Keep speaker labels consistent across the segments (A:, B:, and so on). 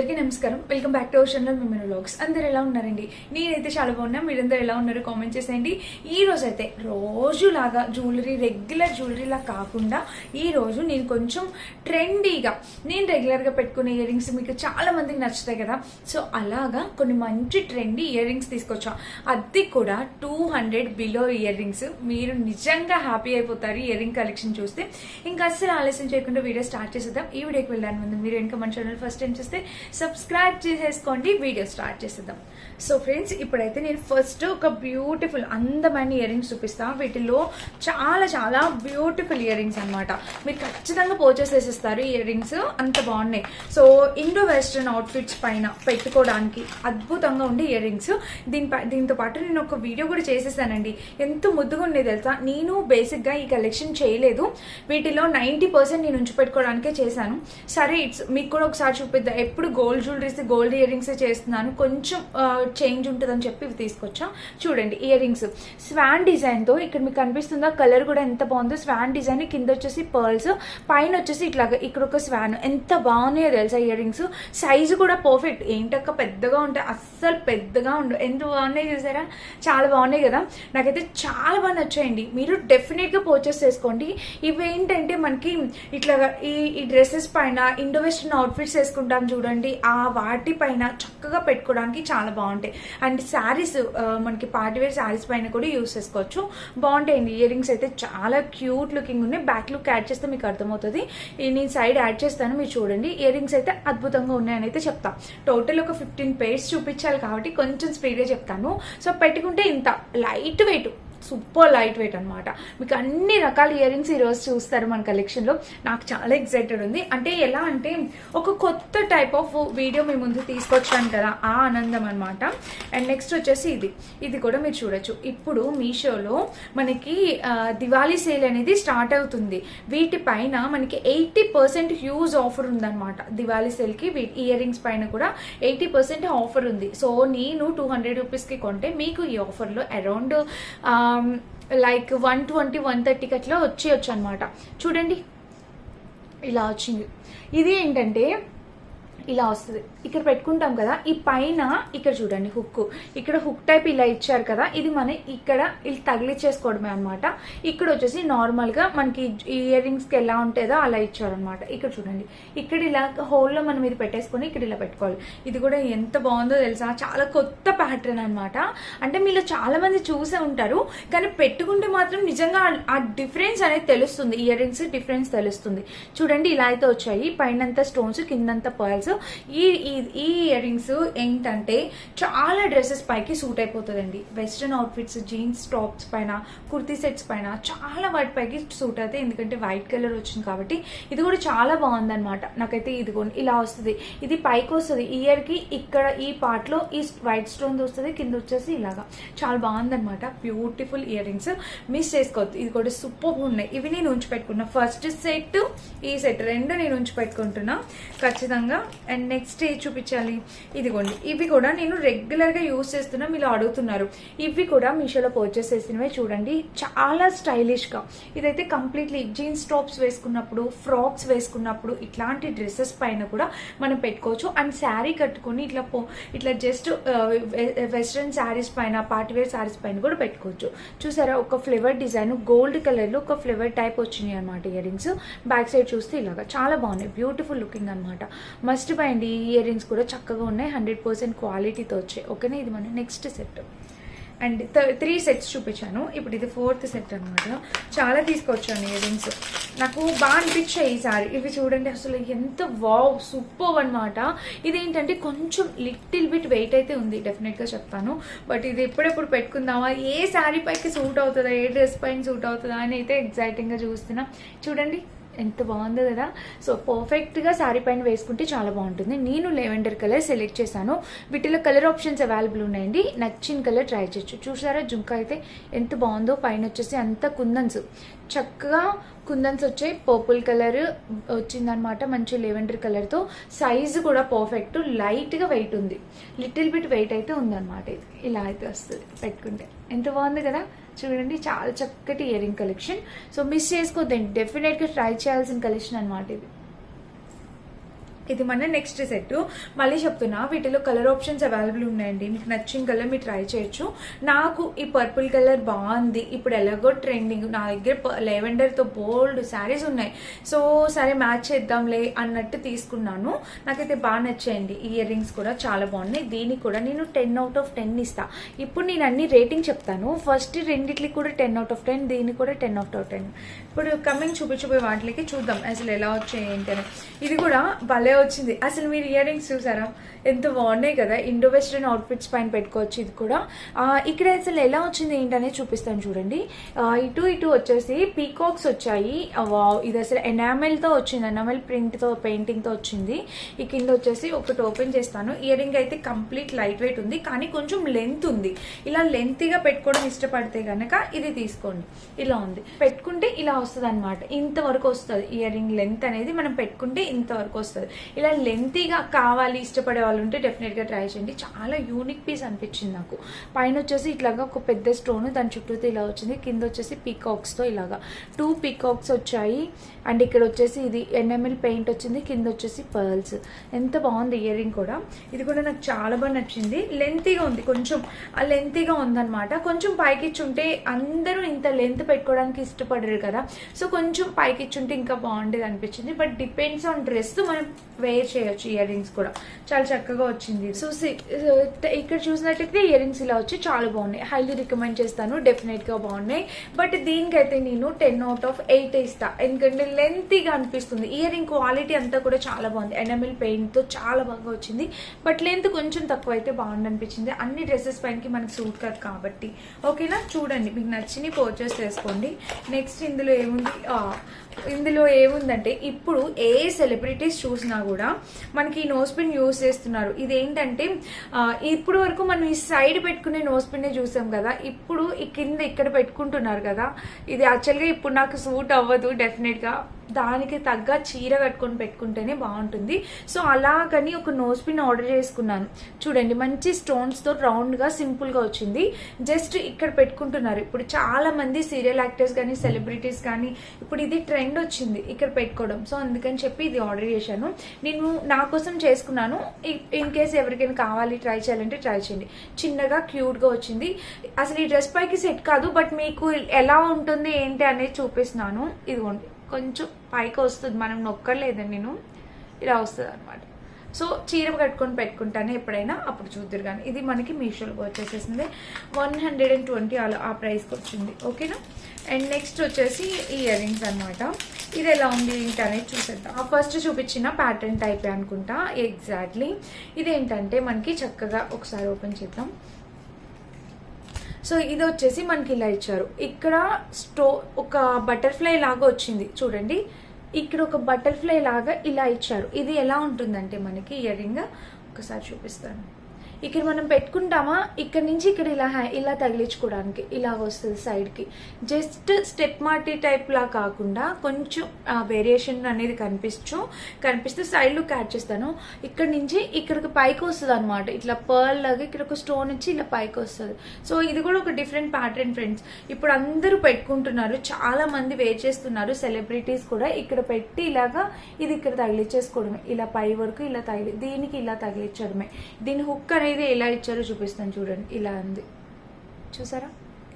A: entender నమస్కారం. Welcome back to our channel vlogs అందరు ఎలా ఉన్నారండి? నేనైతే చాలా బాగున్నా. మీరందరూ ఎలా ఉన్నారు కామెంట్ చేసేయండి. ఈ రోజు అయితే రోజులాగా జ్యువెలరీ రెగ్యులర్ జ్యువెలరీలా కాకుండా ఈ రోజు నేను కొంచెం ట్రెండీగా నేను రెగ్యులర్గా పెట్టుకునే ఇయర్ రింగ్స్ మీకు చాలా మందికి నచ్చుతాయి కదా. సో అలాగా కొన్ని మంచి ట్రెండీ ఇయర్ రింగ్స్ తీసుకొచ్చా. అది కూడా two hundred below ear rings మీరు నిజంగా హ్యాపీ అయిపోతారు ఇయర్ రింగ్ కలెక్షన్ చూస్తే. ఇంకా అస్సలు ఆలస్యం చేయకుండా వీడియో స్టార్ట్ చేసేద్దాం. ఈ వీడియోకి వెళ్ళాను ముందు మీరు ఇంకా మన ఛానల్ ఫస్ట్ టైం చూస్తే సబ్స్క్రైబ్ చేసేసుకోండి వీడియో స్టార్ట్ చేసేద్దాం. సో ఫ్రెండ్స్ ఇప్పుడైతే నేను ఫస్ట్ ఒక బ్యూటిఫుల్ అందమైన ఇయర్ రింగ్స్ చూపిస్తాను వీటిలో చాలా చాలా బ్యూటిఫుల్ ఇయర్ రింగ్స్ అనమాట మీరు ఖచ్చితంగా పర్చేస్ చేసేస్తారు ఇయర్ రింగ్స్ అంత బాగున్నాయి. సో ఇండో వెస్ట్రన్ అవుట్ఫిట్స్ పైన పెట్టుకోవడానికి అద్భుతంగా ఉండే ఇయర్ రింగ్స్ దీనిపై దీంతో పాటు నేను ఒక వీడియో కూడా చేసేసానండి. ఎంత ముద్దుగా ఉండేది తెలుసా? నేను బేసిక్గా ఈ కలెక్షన్ చేయలేదు. వీటిలో నైంటీ పర్సెంట్ నేను ఉంచి పెట్టుకోవడానికే చేశాను. సరే ఇట్స్ మీకు కూడా ఒకసారి చూపిద్దాం? ఎప్పుడు gold jewelleries gold ear rings చేస్తున్నాను. కొంచెం చేంజ్ ఉంటుందని చెప్పి ఇవి తీసుకొచ్చా. చూడండి ఇయర్ రింగ్స్ స్వాన్ డిజైన్తో ఇక్కడ మీకు కనిపిస్తుందా? కలర్ కూడా ఎంత బాగుందో. స్వాన్ డిజైన్ కింద వచ్చేసి పర్ల్స్ పైన వచ్చేసి ఇట్లాగా ఇక్కడ ఒక స్వాన్ ఎంత బాగున్నాయో తెలుసా ఇయర్ రింగ్స్ సైజు కూడా పర్ఫెక్ట్ ఏంటక్క పెద్దగా ఉంటాయి అస్సలు పెద్దగా ఉండవు. ఎంత బాగున్నాయి చూసారా? చాలా బాగున్నాయి కదా. నాకైతే చాలా బాగా నచ్చాయండి. మీరు డెఫినెట్గా పర్చేస్ చేసుకోండి. ఇవేంటంటే మనకి ఇట్లా ఈ ఈ డ్రెస్సెస్ పైన ఇండో వెస్ట్రన్ అవుట్ఫిట్స్ వేసుకుంటాం చూడండి. ఆ వాటిపైన చక్కగా పెట్టుకోవడానికి చాలా బాగుంటాయి. అండ్ శారీస్ మనకి పార్టీ వేర్ శారీస్ పైన కూడా యూస్ చేసుకోవచ్చు. బాగుంటాయండి ఇయర్ రింగ్స్ అయితే చాలా క్యూట్ లుకింగ్ ఉన్నాయి. బ్యాక్ లుక్ యాడ్ చేస్తే మీకు అర్థమవుతుంది. ఈ నేను సైడ్ యాడ్ చేస్తాను మీరు చూడండి. ఇయర్ రింగ్స్ అయితే అద్భుతంగా ఉన్నాయని అయితే చెప్తా. టోటల్ ఒక ఫిఫ్టీన్ పేర్స్ చూపించాలి కాబట్టి కొంచెం స్పీడ్గా చెప్తాను. సో పెట్టుకుంటే ఇంత. Light weight super light weight అనమాట మీకు అన్ని రకాల ఇయర్ రింగ్స్ ఈరోజు చూస్తారు మన కలెక్షన్లో నాకు చాలా ఎక్సైటెడ్ ఉంది. అంటే ఎలా అంటే ఒక కొత్త టైప్ ఆఫ్ వీడియో మీ ముందు తీసుకొచ్చాను కదా ఆ ఆనందం అనమాట అండ్ నెక్స్ట్ వచ్చేసి ఇది. ఇది కూడా మీరు చూడొచ్చు. ఇప్పుడు మీషోలో మనకి దివాళీ సేల్ అనేది స్టార్ట్ అవుతుంది. వీటిపైన మనకి ఎయిటీ పర్సెంట్ హ్యూజ్ ఆఫర్ ఉందన్నమాట. దివాళీ సేల్కి ఇయర్ రింగ్స్ పైన కూడా ఎయిటీ పర్సెంట్ ఆఫర్ ఉంది. సో నేను టూ హండ్రెడ్ రూపీస్కి కొంటే మీకు ఈ ఆఫర్లో around Um, like one twenty one థర్టీకి అట్లా వచ్చేయచ్చు అనమాట చూడండి. ఇలా వచ్చింది. ఇది ఏంటంటే ఇలా వస్తుంది. ఇక్కడ పెట్టుకుంటాం కదా ఈ పైన ఇక్కడ చూడండి హుక్ ఇక్కడ హుక్ టైప్ ఇలా ఇచ్చారు కదా ఇది మన ఇక్కడ ఇలా తగిలిచ్చేసుకోవడమే అనమాట ఇక్కడ వచ్చేసి నార్మల్గా మనకి ఇయర్ రింగ్స్కి ఎలా ఉంటుందో అలా ఇచ్చారనమాట ఇక్కడ చూడండి. ఇక్కడ ఇలా హోల్లో మనం ఇది పెట్టేసుకొని ఇక్కడ ఇలా పెట్టుకోవాలి. ఇది కూడా ఎంత బాగుందో తెలుసా? చాలా కొత్త ప్యాటర్న్ అనమాట అంటే మీలో చాలా మంది చూసే ఉంటారు కానీ పెట్టుకుంటే మాత్రం నిజంగా ఆ- ఆ డిఫరెన్స్ అనేది తెలుస్తుంది. ఇయర్ రింగ్స్ డిఫరెన్స్ తెలుస్తుంది. చూడండి ఇలా అయితే వచ్చాయి. పైనంతా స్టోన్స్ కిందంతా పర్ల్స్ ఈ ఈ- ఈ ఇయర్ రింగ్స్ ఏంటంటే చాలా డ్రెస్సెస్ పైకి సూట్ అయిపోతుందండి. వెస్ట్రన్ అవుట్ఫిట్స్ జీన్స్ టాప్స్ పైన కుర్తీ సెట్స్ పైన చాలా వాటి పైకి సూట్ అవుతాయి ఎందుకంటే వైట్ కలర్ వచ్చింది కాబట్టి ఇది కూడా చాలా బాగుందన్నమాట. నాకైతే ఇది ఇలా వస్తుంది. ఇది పైకి వస్తుంది. ఇయర్కి ఇక్కడ ఈ పార్ట్లో ఈ వైట్ స్టోన్ వస్తుంది. కింద వచ్చేసి ఇలాగా. చాలా బాగుందన్నమాట. బ్యూటిఫుల్ ఇయర్ రింగ్స్ మిస్ చేసుకోవద్దు. ఇది కూడా సూపర్ ఉన్నాయి. ఇవి నేను ఉంచి పెట్టుకున్నా. ఫస్ట్ సెట్ ఈ సెట్ రెండు నేను ఉంచి పెట్టుకుంటున్నా. ఖచ్చితంగా. అండ్ నెక్స్ట్ చూపించాలి. ఇదిగోండి ఇవి కూడా నేను రెగ్యులర్గా యూస్ చేస్తున్నా మీరు అడుగుతున్నారు. ఇవి కూడా మీషోలో పర్చేస్ చేసినవే చూడండి. చాలా స్టైలిష్గా. ఇదైతే కంప్లీట్లీ జీన్స్ టాప్స్ వేసుకున్నప్పుడు ఫ్రాక్స్ వేసుకున్నప్పుడు ఇట్లాంటి డ్రెస్సెస్ పైన కూడా మనం పెట్టుకోవచ్చు. అండ్ శారీ కట్టుకొని ఇట్లా పో ఇట్లా జస్ట్ వెస్ట్రన్ శారీస్ పైన పార్టీవేర్ శారీస్ పైన కూడా పెట్టుకోవచ్చు. చూసారా ఒక ఫ్లేవర్ డిజైన్ గోల్డ్ కలర్లో ఒక ఫ్లేవర్ టైప్ వచ్చినాయి అనమాట ఇయర్ రింగ్స్ బ్యాక్ సైడ్ చూస్తే ఇలాగా. చాలా బాగున్నాయి. బ్యూటిఫుల్ లుకింగ్ అనమాట మస్ట్ బై అండి ఈ ఇయర్ రింగ్స్ కూడా చక్కగా ఉన్నాయి. హండ్రెడ్ పర్సెంట్ క్వాలిటీతో వచ్చాయి. ఓకేనా? ఇది మన next set. And three sets చూపించాను. ఇప్పుడు ఇది ఫోర్త్ సెట్ అనమాట చాలా తీసుకొచ్చాను ఇయర్ రింగ్స్ నాకు బాగా అనిపించాయి ఈసారి ఇవి చూడండి అసలు ఎంత వావ్ సూపర్ అనమాట ఇది ఏంటంటే కొంచెం లిటిల్ బిట్ వెయిట్ అయితే ఉంది డెఫినెట్గా చెప్తాను. బట్ ఇది ఎప్పుడెప్పుడు పెట్టుకుందామా? ఏ శారీ పైకి సూట్ అవుతుందా? ఏ డ్రెస్ పైన సూట్ అవుతుందా? అని అయితే ఎగ్జైటింగ్గా చూస్తున్నా. చూడండి ఎంత బాగుందో కదా. సో పర్ఫెక్ట్గా శారీ పైన వేసుకుంటే చాలా బాగుంటుంది. నేను లెవెండర్ కలర్ సెలెక్ట్ చేశాను. వీటిలో కలర్ ఆప్షన్స్ అవైలబుల్ ఉన్నాయండి. నచ్చిన కలర్ ట్రై చేయొచ్చు. చూసారా జుంక అయితే ఎంత బాగుందో. పైన వచ్చేసి అంత కుందన్స్. చక్కగా కుందన్స్ వచ్చాయి. పర్పుల్ కలర్ వచ్చిందనమాట మంచి లెవెండర్ కలర్తో సైజు కూడా పర్ఫెక్ట్ లైట్గా వెయిట్ ఉంది. లిటిల్ బిట్ వెయిట్ అయితే ఉందన్నమాట ఇది ఇలా అయితే వస్తుంది. పెట్టుకుంటే. ఎంత బాగుంది కదా. చూడండి చాలా చక్కటి ఇయరింగ్ కలెక్షన్ సో మిస్ చేసుకోద్దండి డెఫినెట్గా ట్రై చేయాల్సిన కలెక్షన్ అనమాట ఇది. ఇది మన నెక్స్ట్ సెట్ మళ్ళీ చెప్తున్నా వీటిలో కలర్ ఆప్షన్స్ అవైలబుల్ ఉన్నాయండి. మీకు నచ్చిన కలర్ మీరు ట్రై చేయొచ్చు. నాకు ఈ పర్పుల్ కలర్ బాగుంది. ఇప్పుడు ఎలాగో ట్రెండింగ్ నా దగ్గర లెవెండర్తో బోల్డ్ శారీస్ ఉన్నాయి. సో సరే మ్యాచ్ చేద్దాంలే అన్నట్టు తీసుకున్నాను. నాకైతే బాగా నచ్చాయండి. ఈ ఇయర్ రింగ్స్ కూడా చాలా బాగున్నాయి. దీనికి కూడా నేను టెన్ అవుట్ ఆఫ్ టెన్ ఇస్తా. ఇప్పుడు నేను అన్ని రేటింగ్ చెప్తాను. ఫస్ట్ రెండిట్లకి కూడా టెన్ అవుట్ ఆఫ్ టెన్ దీనికి కూడా టెన్ అవుట్ ఆఫ్ టెన్ ఇప్పుడు కమింగ్ చూపించబోయే వాటికి చూద్దాం. అసలు ఎలా వచ్చాయి ఏంటి అని ఇది కూడా భలే వచ్చింది. అసలు మీరు ఇయర్ రింగ్స్ చూసారా? ఎంత బాగున్నాయి కదా. ఇండో వెస్ట్రన్ అవుట్ఫిట్స్ పైన పెట్టుకోవచ్చు ఇది కూడా. ఇక్కడ అసలు ఎలా వచ్చింది ఏంటనే చూపిస్తాను చూడండి. ఇటు ఇటు వచ్చేసి పీకాక్స్ వచ్చాయి. వావ్ ఇది అసలు ఎనామెల్తో వచ్చింది. ఎనామెల్ ప్రింట్తో పెయింటింగ్తో వచ్చింది. ఈ కింద వచ్చేసి ఒకటి ఓపెన్ చేస్తాను. ఇయర్ రింగ్ అయితే కంప్లీట్ లైట్ వెయిట్ ఉంది కానీ కొంచెం లెంత్ ఉంది. ఇలా లెంత్గా పెట్టుకోవడం ఇష్టపడితే కనుక ఇది తీసుకోండి. ఇలా ఉంది. పెట్టుకుంటే ఇలా వస్తుంది అనమాట ఇంతవరకు వస్తుంది. ఇయర్ రింగ్ లెంత్ అనేది మనం పెట్టుకుంటే ఇంతవరకు వస్తుంది. ఇలా లెంతీగా కావాలి ఇష్టపడే వాళ్ళు ఉంటే డెఫినెట్గా ట్రై చేయండి. చాలా యూనిక్ పీస్ అనిపించింది నాకు. పైన వచ్చేసి ఇట్లాగా ఒక పెద్ద స్టోన్ దాని చుట్టూతో ఇలా వచ్చింది. కింద వచ్చేసి పీకాక్స్తో ఇలాగా. టూ పీకాక్స్ వచ్చాయి. అండ్ ఇక్కడ వచ్చేసి ఇది ఎన్ఎంఎల్ పెయింట్ వచ్చింది. కింద వచ్చేసి పర్ల్స్ ఎంత బాగుంది ఇయర్ రింగ్ కూడా. ఇది కూడా నాకు చాలా బాగా నచ్చింది. లెంతీగా ఉంది. కొంచెం ఆ లెంతీగా ఉందన్నమాట. కొంచెం పైకిచ్చుంటే అందరూ ఇంత లెంత్ పెట్టుకోవడానికి ఇష్టపడరు కదా. సో కొంచెం పైకిచ్చుంటే ఇంకా బాగుండేది అనిపించింది. బట్ డిపెండ్స్ ఆన్ డ్రెస్ మనం వేర్ చేయొచ్చు ఇయర్ రింగ్స్ కూడా. చాలా చక్కగా వచ్చింది. సో సి- ఇక్కడ చూసినట్టయితే ఇయర్ రింగ్స్ ఇలా వచ్చి చాలా బాగున్నాయి. హైలీ రికమెండ్ చేస్తాను. డెఫినెట్గా బాగున్నాయి. బట్ దీనికైతే నేను టెన్ అవుట్ ఆఫ్ ఎయిట్ ఇస్తా. ఎందుకంటే లెంతీగా అనిపిస్తుంది. ఇయర్ రింగ్ క్వాలిటీ అంతా కూడా చాలా బాగుంది. ఎనమిల్ పెయింట్తో చాలా బాగా వచ్చింది. బట్ లెంత్ కొంచెం తక్కువ అయితే బాగుంది అనిపించింది. అన్ని డ్రెస్సెస్ పైనకి మనకి సూట్ కాదు కాబట్టి. ఓకేనా చూడండి. మీకు నచ్చిన పర్చేస్ చేసుకోండి. నెక్స్ట్ ఇందులో ఏముంది? ఇందులో ఏముందంటే ఇప్పుడు ఏ సెలబ్రిటీస్ చూసినా కూడా మనకి ఈ నోస్ పిన్ యూస్ చేస్తున్నారు. ఇదేంటంటే ఇప్పుడు వరకు మనం ఈ సైడ్ పెట్టుకునే నోస్ పిన్నే చూసాం కదా ఇప్పుడు ఈ కింద ఇక్కడ పెట్టుకుంటున్నారు కదా ఇది యాక్చువల్గా ఇప్పుడు నాకు సూట్ అవ్వదు డెఫినెట్గా దానికి తగ్గ చీర కట్టుకొని పెట్టుకుంటేనే బాగుంటుంది. సో అలాగని ఒక నోస్ పిన్ ఆర్డర్ చేసుకున్నాను. చూడండి మంచి స్టోన్స్తో రౌండ్గా సింపుల్గా వచ్చింది. జస్ట్ ఇక్కడ పెట్టుకుంటున్నారు. ఇప్పుడు చాలా మంది సీరియల్ యాక్టర్స్ కానీ సెలబ్రిటీస్ కానీ ఇప్పుడు ఇది ట్రెండ్ వచ్చింది ఇక్కడ పెట్టుకోవడం. సో అందుకని చెప్పి ఇది ఆర్డర్ చేశాను. నేను నా కోసం చేసుకున్నాను. ఇన్ కేస్ ఎవరికైనా కావాలి ట్రై చేయాలంటే ట్రై చేయండి. చిన్నగా క్యూట్గా వచ్చింది. అసలు ఈ డ్రెస్ పైకి సెట్ కాదు బట్ మీకు ఎలా ఉంటుంది ఏంటి అనేది చూపిస్తున్నాను. ఇదిగోండి. కొంచెం పైకి వస్తుంది. మనం నొక్కర్లేదండి నేను. ఇలా వస్తుంది అనమాట సో చీర కట్టుకొని పెట్టుకుంటాను ఎప్పుడైనా. అప్పుడు చూద్దరు కానీ ఇది మనకి మీషోలో వచ్చేసేసింది. వన్ హండ్రెడ్ అండ్ ట్వంటీ అలా ఆ ప్రైస్కి వచ్చింది. ఓకేనా? అండ్ నెక్స్ట్ వచ్చేసి ఈ ఇయర్ రింగ్స్ అనమాట ఇది ఎలా ఉంది ఏంటి అనేది చూసేద్దాం. ఫస్ట్ చూపించిన ప్యాటర్న్ టైప్ అనుకుంటా? ఎగ్జాక్ట్లీ ఇదేంటంటే మనకి చక్కగా ఒకసారి ఓపెన్ చేద్దాం. సో ఇది వచ్చేసి మనకి ఇలా ఇచ్చారు. ఇక్కడ స్టో ఒక బటర్ఫ్లై లాగా వచ్చింది. చూడండి. ఇక్కడ ఒక బటర్ఫ్లై లాగా ఇలా ఇచ్చారు. ఇది ఎలా ఉంటుందంటే మనకి ఇయర్ రింగ్ ఒకసారి చూపిస్తాను. ఇక్కడ మనం పెట్టుకుంటామా? ఇక్కడ నుంచి ఇక్కడ ఇలా ఇలా తగిలించుకోవడానికి ఇలా వస్తుంది సైడ్కి జస్ట్ స్టెప్ మార్టీ టైప్లా కాకుండా కొంచెం వేరియేషన్ అనేది కనిపించు కనిపిస్తూ సైడ్లో క్యాచ్ చేస్తాను. ఇక్కడ నుంచి ఇక్కడికి పైకి వస్తుంది అనమాట ఇట్లా పర్ల్ లాగా ఇక్కడ ఒక స్టోన్ ఇచ్చి ఇలా పైకి వస్తుంది. సో ఇది కూడా ఒక డిఫరెంట్ ప్యాటర్న్ ఫ్రెండ్స్ ఇప్పుడు అందరూ పెట్టుకుంటున్నారు. చాలా మంది వేర్ చేస్తున్నారు. సెలబ్రిటీస్ కూడా ఇక్కడ పెట్టి ఇలాగా ఇది ఇక్కడ తగిలించేసుకోవడమే ఇలా పై వరకు ఇలా తగిలి దీనికి ఇలా తగిలించడమే. దీని హుక్ అనేది ఎలా ఇచ్చారో చూపిస్తాను చూడండి. ఇలా ఉంది. చూసారా?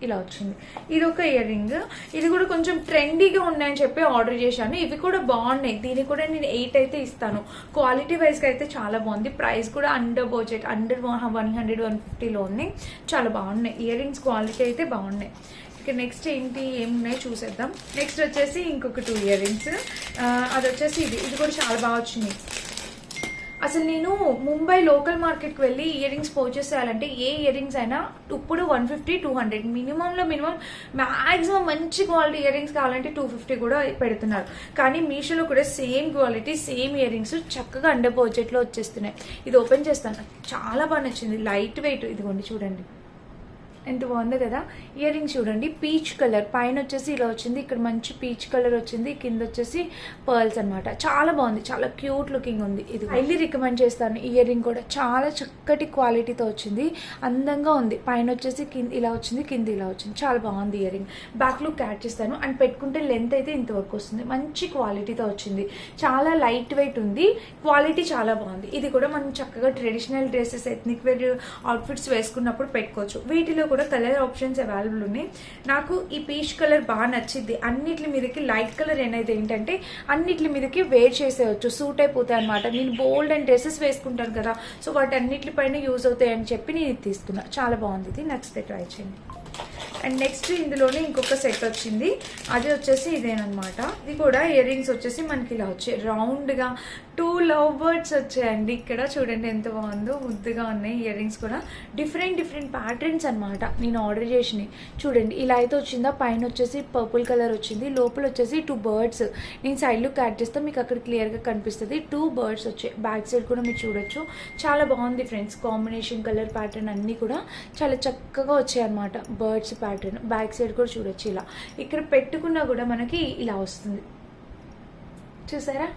A: ఇలా వచ్చింది. ఇది ఒక ఇయర్ రింగ్ ఇది కూడా కొంచెం ట్రెండీగా ఉన్నాయని చెప్పి ఆర్డర్ చేశాను. ఇవి కూడా బాగున్నాయి. దీనికి కూడా నేను ఎయిట్ అయితే ఇస్తాను. క్వాలిటీ వైజ్గా అయితే చాలా బాగుంది. ప్రైస్ కూడా under budget under one hundred one ఫిఫ్టీలో ఉన్నాయి. చాలా బాగున్నాయి. ఇయర్ రింగ్స్ క్వాలిటీ అయితే బాగున్నాయి. ఇక నెక్స్ట్ ఏంటి ఏమున్నాయి చూసేద్దాం. నెక్స్ట్ వచ్చేసి ఇంకొక టూ ఇయర్ రింగ్స్ అది వచ్చేసి ఇది. ఇది కూడా చాలా బాగా వచ్చింది. అసలు నేను ముంబై లోకల్ మార్కెట్కి వెళ్ళి ఇయర్ రింగ్స్ పర్చేస్ చేయాలంటే ఏ ఇయర్ రింగ్స్ అయినా ఇప్పుడు వన్ ఫిఫ్టీ టూ హండ్రెడ్. మినిమంలో మినిమం మ్యాక్సిమం మంచి క్వాలిటీ ఇయర్ రింగ్స్ కావాలంటే టూ ఫిఫ్టీ కూడా పెడుతున్నారు. కానీ మీషోలో కూడా same quality same ear rings చక్కగా అండర్ బడ్జెట్లో వచ్చేస్తున్నాయి. ఇది ఓపెన్ చేస్తాను. నాకు చాలా బాగా నచ్చింది. లైట్ వెయిట్ ఇదిగోండి చూడండి. ఎంత బాగుందో కదా. ఇయర్ రింగ్స్ చూడండి. పీచ్ కలర్ పైన వచ్చేసి ఇలా వచ్చింది. ఇక్కడ మంచి పీచ్ కలర్ వచ్చింది. కింద వచ్చేసి పర్ల్స్ అన్నమాట. చాలా బాగుంది. చాలా క్యూట్ లుకింగ్ ఉంది. ఇది హైలీ రికమెండ్ చేస్తాను. ఇయర్ రింగ్ కూడా చాలా చక్కటి క్వాలిటీతో వచ్చింది. అందంగా ఉంది. పైన వచ్చేసి కింద ఇలా వచ్చింది. కింద ఇలా వచ్చింది. చాలా బాగుంది ear ring back look add చేస్తాను. అండ్ పెట్టుకుంటే లెంత్ అయితే ఇంతవరకు వస్తుంది. మంచి క్వాలిటీతో వచ్చింది. చాలా లైట్ వెయిట్ ఉంది. క్వాలిటీ చాలా బాగుంది. ఇది కూడా మనం చక్కగా traditional dresses ethnic wear outfits వేసుకున్నప్పుడు పెట్టుకోవచ్చు. వీటిలో కూడా కలర్ ఆప్షన్స్ అవైలబుల్ ఉన్నాయి. నాకు ఈ పీచ్ కలర్ బాగా నచ్చింది అన్నిటి మీదకి లైట్ కలర్ అనేది ఏంటంటే అన్నిటి మీదకి వేర్ చేసేయచ్చు. సూట్ అయిపోతాయి అనమాట నేను బోల్డ్ అండ్ డ్రెస్సెస్ వేసుకుంటాను కదా. సో వాటి అన్నిటిపైన యూజ్ అవుతాయి అని చెప్పి నేను ఇది తీసుకున్నా. చాలా బాగుంది ఇది. నచ్చితే ట్రై చేయండి. అండ్ నెక్స్ట్ ఇందులోనే ఇంకొక సెట్ వచ్చింది. అది వచ్చేసి ఇదేనమాట ఇది కూడా ఇయర్ రింగ్స్ వచ్చేసి మనకి ఇలా వచ్చాయి రౌండ్గా టూ లవ్ బర్డ్స్ వచ్చాయండి. ఇక్కడ చూడండి ఎంత బాగుందో ముద్దుగా ఉన్నాయి ఇయర్ రింగ్స్ కూడా. డిఫరెంట్ డిఫరెంట్ ప్యాటర్న్స్ అనమాట నేను ఆర్డర్ చేసినవి. చూడండి ఇలా అయితే వచ్చిందా? పైన వచ్చేసి పర్పుల్ కలర్ వచ్చింది. లోపల వచ్చేసి టూ బర్డ్స్ నేను సైడ్ లుక్ యాడ్ చేస్తే మీకు అక్కడ క్లియర్గా కనిపిస్తుంది. టూ బర్డ్స్ వచ్చాయి బ్యాక్ సైడ్ కూడా మీరు చూడొచ్చు. చాలా బాగుంది ఫ్రెండ్స్ కాంబినేషన్ కలర్ ప్యాటర్న్ అన్నీ కూడా చాలా చక్కగా వచ్చాయి అనమాట బర్డ్స్ ప్యాటర్న్ బ్యాక్ సైడ్ కూడా చూడొచ్చు ఇలా. ఇక్కడ పెట్టుకున్నా కూడా మనకి ఇలా వస్తుంది. చూసారా?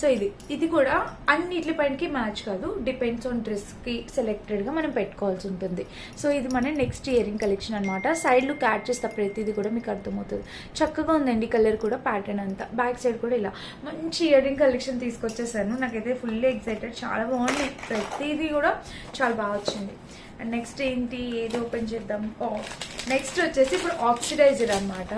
A: సో ఇది. ఇది కూడా అన్నిటి పైనకి మ్యాచ్ కాదు. డిపెండ్స్ ఆన్ డ్రెస్కి సెలెక్టెడ్గా మనం పెట్టుకోవాల్సి ఉంటుంది. సో ఇది మన నెక్స్ట్ ఇయరింగ్ కలెక్షన్ అనమాట సైడ్లో క్యాట్ చేస్తే ప్రతిదీ కూడా మీకు అర్థమవుతుంది. చక్కగా ఉందండి కలర్ కూడా ప్యాటర్న్ అంతా. బ్యాక్ సైడ్ కూడా ఇలా. మంచి ఇయరింగ్ కలెక్షన్ తీసుకొచ్చేసాను. నాకైతే ఫుల్ ఎక్సైటెడ్ చాలా బాగుంది. ప్రతిదీ కూడా చాలా బాగా వచ్చింది. అండ్ నెక్స్ట్ ఏంటి? ఏది ఓపెన్ చేద్దాం? నెక్స్ట్ వచ్చేసి ఇప్పుడు ఆక్సిడైజర్ అనమాట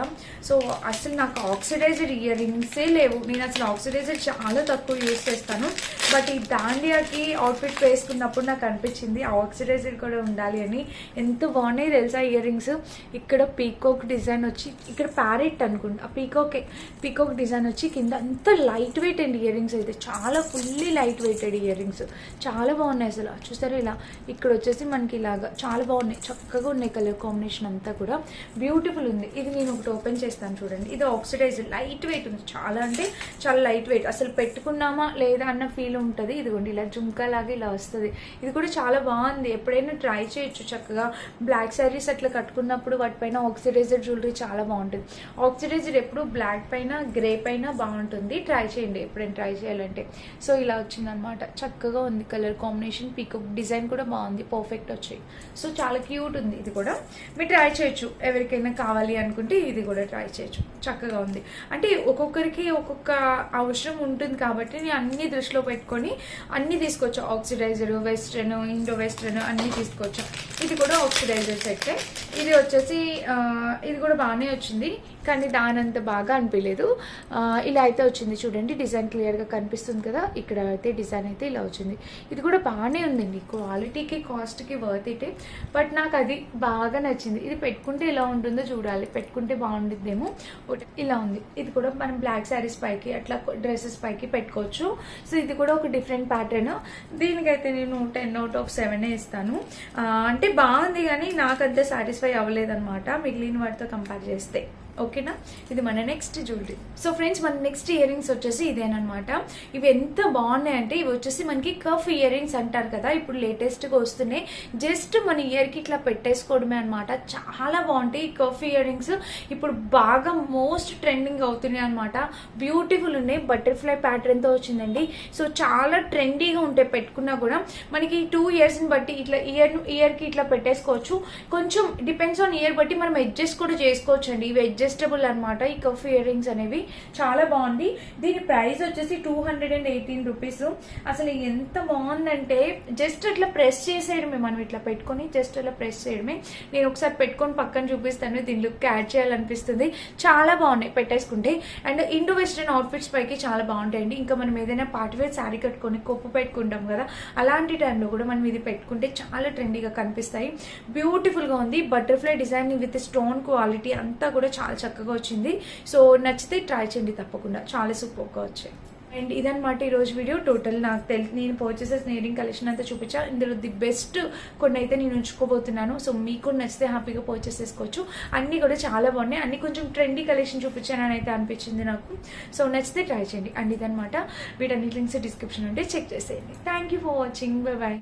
A: సో అసలు నాకు ఆక్సిడైజర్ ఇయర్ రింగ్సే లేవు. నేను అసలు ఆక్సిడైజర్ చాలా తక్కువ యూస్ చేస్తాను. బట్ ఈ దాండియాకి అవుట్ఫిట్ వేసుకున్నప్పుడు నాకు అనిపించింది ఆ ఆక్సిడైజర్ కూడా ఉండాలి అని. ఎంత బాగున్నాయి తెలుసా ఇయర్ రింగ్స్ ఇక్కడ పీకాక్ డిజైన్ వచ్చి ఇక్కడ ప్యారెట్ అనుకుంటా పీకాక్ పీకాక్ డిజైన్ వచ్చి కింద అంత లైట్ వెయిట్ అండి ఇయర్ రింగ్స్ అయితే చాలా fully light weighted ear rings చాలా బాగున్నాయి అసలు. చూసారు ఇలా? ఇక్కడ వచ్చేసి మనకి ఇలాగా చాలా బాగున్నాయి. చక్కగా ఉన్నాయి కలర్ కాంబినేషన్ అంతా కూడా. బ్యూటిఫుల్ ఉంది. ఇది నేను ఒకటి ఓపెన్ చేస్తాను చూడండి. ఇది ఆక్సిడైజ్ లైట్ వెయిట్ ఉంది. చాలా అంటే చాలా లైట్ వెయిట్. అసలు పెట్టుకున్నామా లేదా అన్న ఫీల్ ఉంటుంది. ఇదిగోండి ఇలా జుంకాలాగా ఇలా వస్తుంది. ఇది కూడా చాలా బాగుంది. ఎప్పుడైనా ట్రై చేయొచ్చు చక్కగా. బ్లాక్ శారీస్ అట్లా కట్టుకున్నప్పుడు వాటిపైన ఆక్సిడైజర్ జ్యువెలరీ చాలా బాగుంటుంది. ఆక్సిడైజర్ ఎప్పుడు బ్లాక్ పైన గ్రే పైన బాగుంటుంది. ట్రై చేయండి ఎప్పుడైనా ట్రై చేయాలంటే. సో ఇలా వచ్చిందనమాట చక్కగా ఉంది కలర్ కాంబినేషన్. పీకప్ డిజైన్ కూడా బాగుంది. పర్ఫెక్ట్ వచ్చాయి. సో చాలా క్యూట్ ఉంది ఇది కూడా. మీరు ట్రై చేయొచ్చు. ఎవరికైనా కావాలి అనుకుంటే ఇది కూడా ట్రై చేయొచ్చు. చక్కగా ఉంది. అంటే ఒక్కొక్కరికి ఒక్కొక్క అవసరం ఉంటుంది కాబట్టి నేను అన్ని దృష్టిలో పెట్టుకొని అన్ని తీసుకోవచ్చు ఆక్సిడైజర్ వెస్ట్రన్ ఇండో వెస్ట్రన్ అన్ని తీసుకోవచ్చు ఇది కూడా ఆక్సిడైజర్ సెట్ ఇది వచ్చేసి ఇది కూడా బాగానే వచ్చింది. కానీ దాని అంత బాగా అనిపించలేదు. ఇలా అయితే వచ్చింది చూడండి డిజైన్ క్లియర్గా కనిపిస్తుంది కదా ఇక్కడ అయితే డిజైన్ అయితే ఇలా వచ్చింది. ఇది కూడా బాగానే ఉందండి క్వాలిటీకి కాస్ట్కి వర్త్ ఇటే. బట్ నాకు అది బాగా నచ్చింది. ఇది పెట్టుకుంటే ఎలా ఉంటుందో చూడాలి పెట్టుకుంటే బాగుండిద్దేమో ఇలా ఉంది. ఇది కూడా మనం బ్లాక్ శారీస్ పైకి అట్లా డ్రెస్సెస్ పైకి పెట్టుకోవచ్చు. సో ఇది కూడా ఒక డిఫరెంట్ ప్యాటర్న్ దీనికైతే నేను టెన్ అవుట్ ఆఫ్ సెవెన్ ఇస్తాను. అంటే బాగుంది కానీ నాకంత సాటిస్ఫై అవ్వలేదన్నమాట మిగిలిన వాటితో కంపేర్ చేస్తే. ఓకేనా? ఇది మన నెక్స్ట్ జ్యువెలరీ సో ఫ్రెండ్స్ మన నెక్స్ట్ ఇయర్ రింగ్స్ వచ్చేసి ఇదేనమాట ఇవి ఎంత బాగున్నాయంటే ఇవి వచ్చేసి మనకి కఫ్ ఇయర్ రింగ్స్ అంటారు కదా ఇప్పుడు లేటెస్ట్గా వస్తున్నాయి. జస్ట్ మన ఇయర్కి ఇట్లా పెట్టేసుకోవడమే అనమాట చాలా బాగుంటాయి ఈ కఫ్ ఇయర్ రింగ్స్ ఇప్పుడు బాగా మోస్ట్ ట్రెండింగ్ అవుతున్నాయి అనమాట బ్యూటిఫుల్ ఉన్నాయి బటర్ఫ్లై ప్యాటర్న్తో వచ్చిందండి. సో చాలా ట్రెండీగా ఉంటాయి పెట్టుకున్నా కూడా మనకి టూ ఇయర్స్ని బట్టి ఇట్లా ఇయర్ ఇయర్కి ఇట్లా పెట్టేసుకోవచ్చు. కొంచెం డిపెండ్స్ ఆన్ ఇయర్ బట్టి మనం అడ్జస్ట్ కూడా చేసుకోవచ్చు అండి ఇవి అడ్జస్టబుల్ అనమాట ఈ కఫ్ ఇయర్ రింగ్స్ అనేవి చాలా బాగుంది. దీని ప్రైస్ వచ్చేసి two hundred and eighteen rupees అసలు ఎంత బాగుందంటే జస్ట్ ఇట్లా ప్రెస్ చేసేయడమే మనం ఇట్లా పెట్టుకొని జస్ట్ అలా ప్రెస్ చేయడమే. నేను ఒకసారి పెట్టుకొని పక్కన చూపిస్తాను దీని లుక్ యాడ్ చేయాలనిపిస్తుంది. చాలా బాగున్నాయి పెట్టేసుకుంటే. అండ్ ఇండో వెస్ట్రన్ అవుట్ఫిట్స్ పైకి చాలా బాగుంటాయండి. ఇంకా మనం ఏదైనా పార్టీవేర్ శారీ కట్టుకొని కొప్పు పెట్టుకుంటాం కదా అలాంటి టైంలో కూడా మనం ఇది పెట్టుకుంటే చాలా ట్రెండీగా కనిపిస్తాయి. బ్యూటిఫుల్గా ఉంది. Butterfly design with stone quality అంతా కూడా చాలా చక్కగా వచ్చింది. సో నచ్చితే ట్రై చేయండి తప్పకుండా. చాలా సూపర్గా వచ్చాయి. అండ్ ఇదన్నమాట ఈరోజు వీడియో. టోటల్ నాకు తెలిసి నేను పర్చేసెస్ నేరింగ్ కలెక్షన్ అంతా చూపించా. ఇందులో ది బెస్ట్ కొన్ని అయితే నేను ఉంచుకోబోతున్నాను. సో మీకు నచ్చితే హ్యాపీగా పర్చేస్ చేసుకోవచ్చు. అన్నీ కూడా చాలా బాగున్నాయి. అన్ని కొంచెం ట్రెండీ కలెక్షన్ చూపించానని అయితే అనిపించింది నాకు. సో నచ్చితే ట్రై చేయండి. అండ్ ఇదనమాట వీటన్నిటి లింక్స్ డిస్క్రిప్షన్ ఉంటే చెక్ చేసేయండి. Thank you for watching bye bye